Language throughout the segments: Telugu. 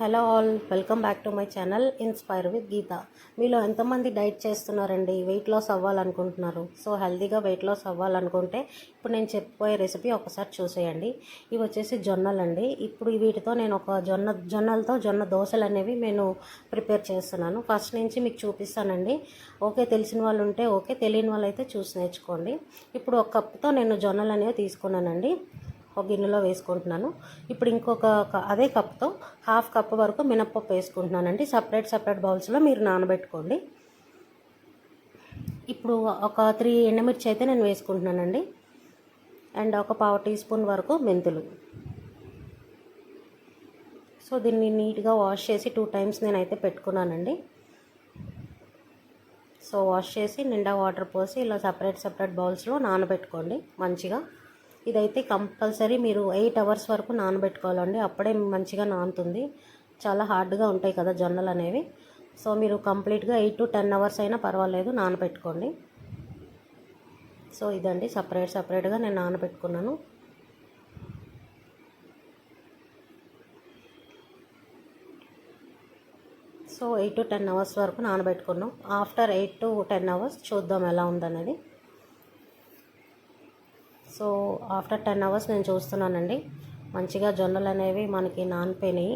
Hello all welcome back to my channel inspire with Geetha. మీలో ఎంతమంది డైట్ చేస్తున్నారండి? వెయిట్ లాస్ అవ్వాలనుకుంటున్నారు. సో హెల్తీగా వెయిట్ లాస్ అవ్వాలనుకుంటే ఇప్పుడు నేను చెప్పబోయే రెసిపీ ఒకసారి చూసేయండి. ఇవి వచ్చేసి జొన్నలండి. ఇప్పుడు వీటితో నేను ఒక జొన్న జొన్నలతో జొన్న దోశలు అనేవి నేను ప్రిపేర్ చేస్తున్నాను. ఫస్ట్ నుంచి మీకు చూపిస్తానండి. ఓకే తెలిసిన వాళ్ళు ఉంటే ఓకే తెలియని వాళ్ళు అయితే చూసి నేర్చుకోండి. ఇప్పుడు ఒక కప్తో నేను జొన్నలు అనేవి తీసుకున్నానండి. ఒక గిన్నెలో వేసుకుంటున్నాను. ఇప్పుడు ఇంకొక అదే కప్తో హాఫ్ కప్ వరకు మినప్పప్పు వేసుకుంటున్నానండి. సపరేట్ సపరేట్ బౌల్స్లో మీరు నానబెట్టుకోండి. ఇప్పుడు ఒక త్రీ ఎండుమిర్చి అయితే నేను వేసుకుంటున్నానండి. అండ్ ఒక పావు టీ స్పూన్ వరకు మెంతులు. సో దీన్ని నీట్గా వాష్ చేసి టూ టైమ్స్ నేనైతే పెట్టుకున్నానండి. సో వాష్ చేసి నిండా వాటర్ పోసి ఇలా సపరేట్ సపరేట్ బౌల్స్లో నానబెట్టుకోండి మంచిగా. ఇదైతే కంపల్సరీ మీరు ఎయిట్ అవర్స్ వరకు నానబెట్టుకోవాలండి. అప్పుడే మంచిగా నానుతుంది. చాలా హార్డ్గా ఉంటాయి కదా జొన్నలు అనేవి. సో మీరు కంప్లీట్గా ఎయిట్ టు టెన్ అవర్స్ అయినా పర్వాలేదు నానబెట్టుకోండి. సో ఇదండి సపరేట్ సపరేట్గా నేను నానబెట్టుకున్నాను. So eight to ten hours వరకు నానబెట్టుకున్నాం. After eight to ten hours చూద్దాం ఎలా ఉందనేది. సో ఆఫ్టర్ టెన్ అవర్స్ నేను చూస్తున్నానండి. మంచిగా జొన్నలు అనేవి మనకి నానిపోయినాయి.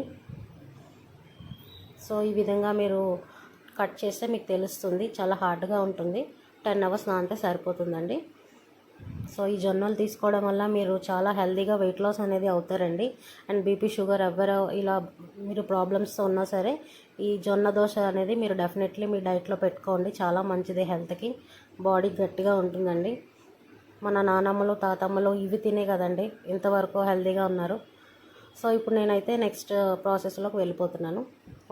సో ఈ విధంగా మీరు కట్ చేస్తే మీకు తెలుస్తుంది. చాలా హార్డ్గా ఉంటుంది. టెన్ అవర్స్ నానితే సరిపోతుందండి. సో ఈ జొన్నలు తీసుకోవడం వల్ల మీరు చాలా హెల్తీగా వెయిట్ లాస్ అనేది అవుతారండి. అండ్ బీపీ షుగర్ ఎవరు ఇలా మీరు ప్రాబ్లమ్స్తో ఉన్నా సరే ఈ జొన్న దోశ అనేది మీరు డెఫినెట్లీ మీ డైట్లో పెట్టుకోండి. చాలా మంచిది హెల్త్కి. బాడీ గట్టిగా ఉంటుందండి. మన నానమ్మలు తాతమ్మలు ఇవి తినే కదండి ఇంతవరకు హెల్తీగా ఉన్నారు. సో ఇప్పుడు నేనైతే నెక్స్ట్ ప్రాసెస్లోకి వెళ్ళిపోతున్నాను.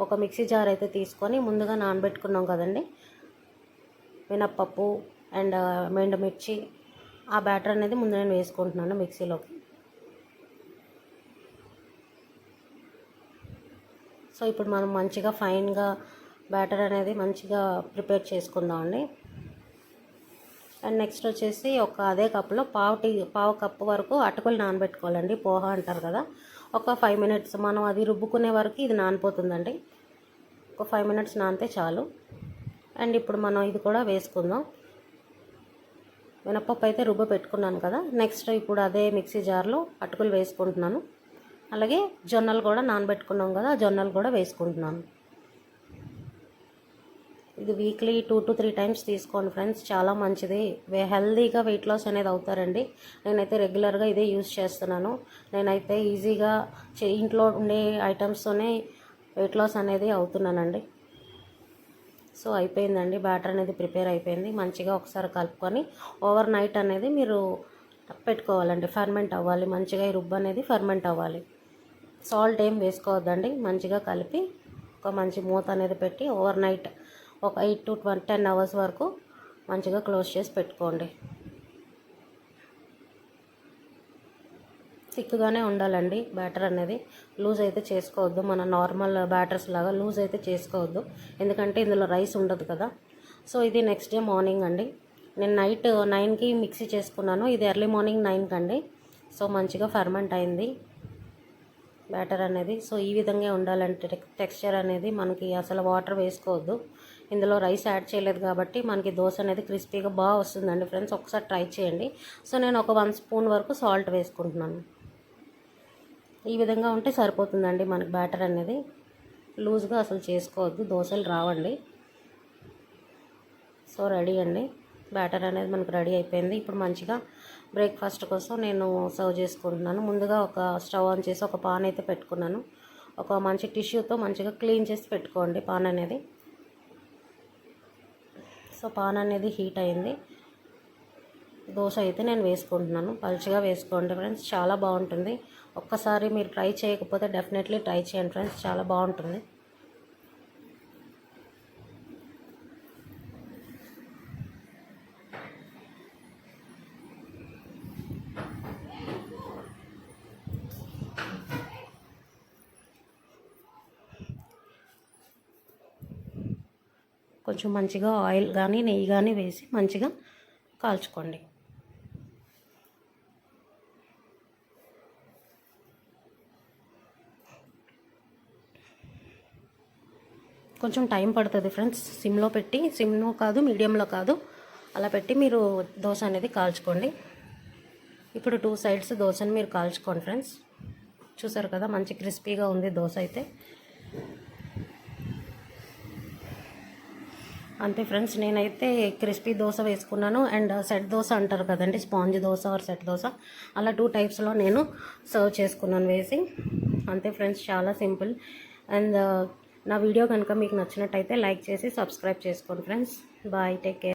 ఒక మిక్సీ జార్ అయితే తీసుకొని ముందుగా నానబెట్టుకున్నాం కదండి. మినప్పప్పు అండ్ మెండుమిర్చి ఆ బ్యాటర్ అనేది ముందు నేను వేసుకుంటున్నాను మిక్సీలోకి. సో ఇప్పుడు మనం మంచిగా ఫైన్గా బ్యాటర్ అనేది మంచిగా ప్రిపేర్ చేసుకుందామండి. అండి అండ్ నెక్స్ట్ వచ్చేసి ఒక అదే కప్లో పావు టీ పావు కప్పు వరకు అటుకులు నానబెట్టుకోవాలండి. పోహా అంటారు కదా. ఒక ఫైవ్ మినిట్స్ మనం అది రుబ్బుకునే వరకు ఇది నానిపోతుందండి. ఒక ఫైవ్ మినిట్స్ నానితే చాలు. అండ్ ఇప్పుడు మనం ఇది కూడా వేసుకుందాం. మినపప్పు అయితే రుబ్బ పెట్టుకున్నాను కదా. నెక్స్ట్ ఇప్పుడు అదే మిక్సీ జార్లో అటుకులు వేసుకుంటున్నాను. అలాగే జొన్నలు కూడా నానబెట్టుకున్నాం కదా ఆ జొన్నలు కూడా వేసుకుంటున్నాను. ఇది weekly two to three times తీసుకోండి ఫ్రెండ్స్ చాలా మంచిది. వే హెల్దీగా వెయిట్ లాస్ అనేది అవుతారండి. నేనైతే రెగ్యులర్గా ఇదే యూస్ చేస్తున్నాను. నేనైతే ఈజీగా చే ఇంట్లో ఉండే ఐటమ్స్తోనే వెయిట్ లాస్ అనేది అవుతున్నానండి. సో అయిపోయిందండి. బ్యాటర్ అనేది ప్రిపేర్ అయిపోయింది. మంచిగా ఒకసారి కలుపుకొని ఓవర్ నైట్ అనేది మీరు పెట్టుకోవాలండి. ఫర్మెంట్ అవ్వాలి. మంచిగా ఈ రుబ్బు అనేది ఫర్మెంట్ అవ్వాలి. సాల్ట్ ఏం వేసుకోవద్దండి. మంచిగా కలిపి ఒక మంచి మూత అనేది పెట్టి ఓవర్ నైట్ ఒక eight to twenty ten hours వరకు మంచిగా క్లోజ్ చేసి పెట్టుకోండి. థిక్గానే ఉండాలండి. బ్యాటర్ అనేది లూజ్ అయితే చేసుకోవద్దు. మన నార్మల్ బ్యాటర్స్ లాగా లూజ్ అయితే చేసుకోవద్దు. ఎందుకంటే ఇందులో రైస్ ఉండదు కదా. సో ఇది నెక్స్ట్ డే మార్నింగ్ అండి. నేను నైట్ నైన్కి మిక్సీ చేసుకున్నాను. ఇది ఎర్లీ మార్నింగ్ నైన్కి అండి. సో మంచిగా ఫర్మెంట్ అయింది. బ్యాటర్ అనేది సో ఈ విధంగా ఉండాలంటే టెక్స్చర్ అనేది మనకి అసలు వాటర్ వేసుకోవద్దు. ఇందులో రైస్ యాడ్ చేయలేదు కాబట్టి మనకి దోశ అనేది క్రిస్పీగా బాగా వస్తుందండి ఫ్రెండ్స్. ఒకసారి ట్రై చేయండి. సో నేను ఒక వన్ స్పూన్ వరకు సాల్ట్ వేసుకుంటున్నాను. ఈ విధంగా ఉంటే సరిపోతుందండి మనకి బ్యాటర్ అనేది. లూజ్గా అసలు చేసుకోవద్దు. దోశలు రావండి. సో రెడీ అండి. బ్యాటర్ అనేది మనకు రెడీ అయిపోయింది. ఇప్పుడు మంచిగా బ్రేక్ఫాస్ట్ కోసం నేను సర్వ్ చేసుకుంటున్నాను. ముందుగా ఒక స్టవ్ ఆన్ చేసి ఒక పాన్ అయితే పెట్టుకున్నాను. ఒక మంచి టిష్యూతో మంచిగా క్లీన్ చేసి పెట్టుకోండి పాన్ అనేది. సో పాన్ అనేది హీట్ అయింది. దోశ అయితే నేను వేసుకుంటున్నాను. పలుచగా వేసుకోండి ఫ్రెండ్స్. చాలా బాగుంటుంది. ఒక్కసారి మీరు ట్రై చేయకపోతే డెఫినెట్లీ ట్రై చేయండి ఫ్రెండ్స్. చాలా బాగుంటుంది. కొంచెం మంచిగా ఆయిల్ కానీ నెయ్యి కానీ వేసి మంచిగా కాల్చుకోండి. కొంచెం టైం పడుతుంది ఫ్రెండ్స్. సిమ్లో పెట్టి సిమ్లో కాదు మీడియంలో కాదు. అలా పెట్టి మీరు దోశ అనేది కాల్చుకోండి. ఇప్పుడు టూ సైడ్స్ దోశని మీరు కాల్చుకోండి ఫ్రెండ్స్. చూసారు కదా మంచి క్రిస్పీగా ఉంది దోశ అయితే. అంతే ఫ్రెండ్స్ నేనైతే క్రిస్పీ దోశ వేసుకున్నాను. అండ్ సెట్ దోశ అంటారు కదండి sponge dosa or set dosa. అలా టూ టైప్స్లో నేను సర్వ్ చేసుకున్నాను వేసి. అంతే ఫ్రెండ్స్ చాలా సింపుల్. అండ్ నా వీడియో కనుక మీకు నచ్చినట్టయితే లైక్ చేసి సబ్స్క్రైబ్ చేసుకోండి ఫ్రెండ్స్. Bye take care